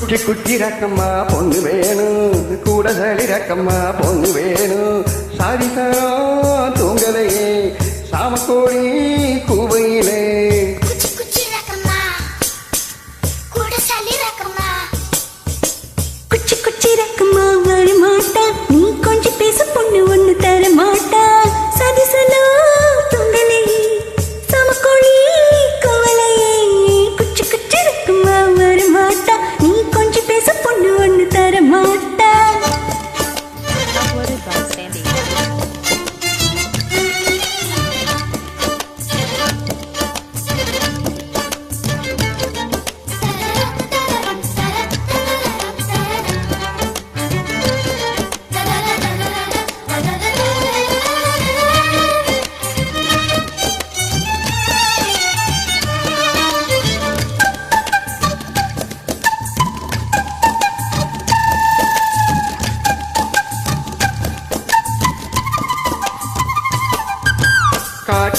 குட்டி குட்டி ரக்கம்மா பொண்ணு வேணும் கூட சளி ரக்கம்மா பொண்ணு வேணும் சாதிசரா தூங்கலையே. சாமக்கோழி கூவையிலே. குச்சி குச்சி ரக்கம்மா. வர மாட்டா நீ கொஞ்சம் பேச பொண்ணு ஒண்ணு தர மாட்டா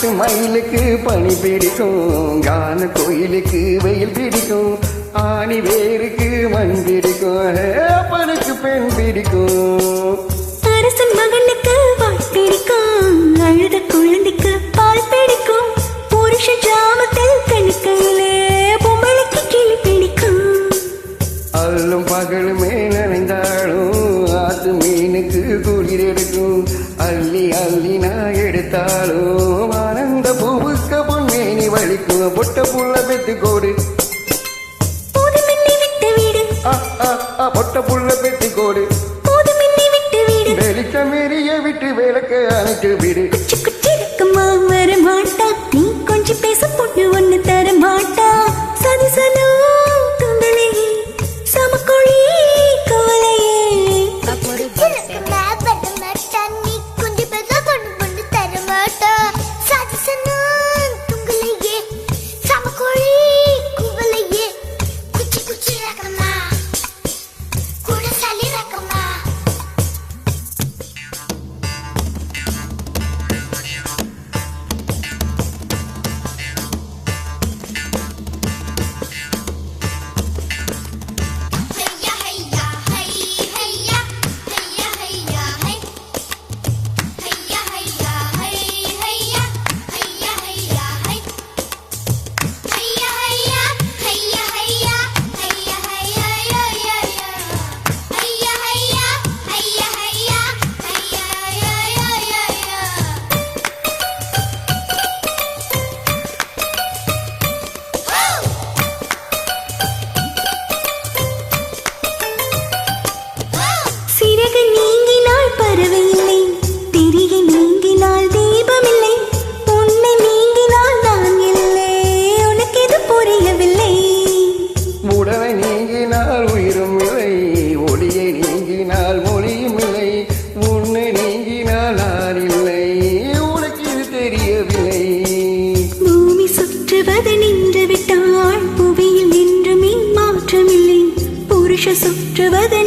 காட்டு மயிலுக்கு பனி பிடிக்கும் கான கோயிலுக்கு வெயில் பிடிக்கும் ஆணி வேருக்கு மண் பிடிக்கும் அப்பனுக்கு பெண் பிடிக்கும். அரசன் மகனுக்கு வாய் பிடிக்கும் அழுத குழந்தைக்கு பால் பிடிக்கும் புருஷ ஜாமத்தில் கணிக்கையிலே பொம்பளைக்கு கிளி பிடிக்கும். அல்லும் பகலுமே நினைந்தாலும் ஆத்து மீனுக்கு குளிர் எடுக்கும் அள்ளி அள்ளி நான் எடுத்தாலும் பொட்ட புள்ள பெத்து கோடு. பொட்ட புள்ள பெத்து கோடு. வெளிச்சம் எரிய விட்டு விளக்க அணைத்து விடு. சுற்றுவது